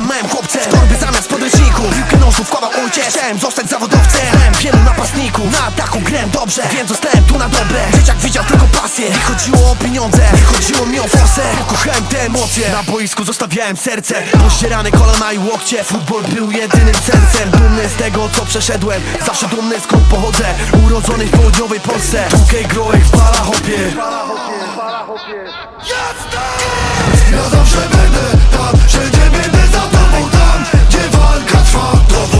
Problem mają chłopce Torby zamiast podręczników Piłkę nożów kował ojciec Chciałem zostać zawodowcem. Znałem wielu napastników Na ataku grałem dobrze. Więc zostałem tu na dobre. Dzieciak widział tylko pasję. Nie chodziło o pieniądze. Nie chodziło mi o forsę Kochałem te emocje. Na boisku zostawiałem serce. Rozdzierane kolana i łokcie. Futbol był jedynym sercem. Dumny z tego co przeszedłem. Zawsze dumny skąd pochodzę. Urodzony w południowej Polsce. Tukej grołek w Balachopie Balachopie Balachopie Jestem!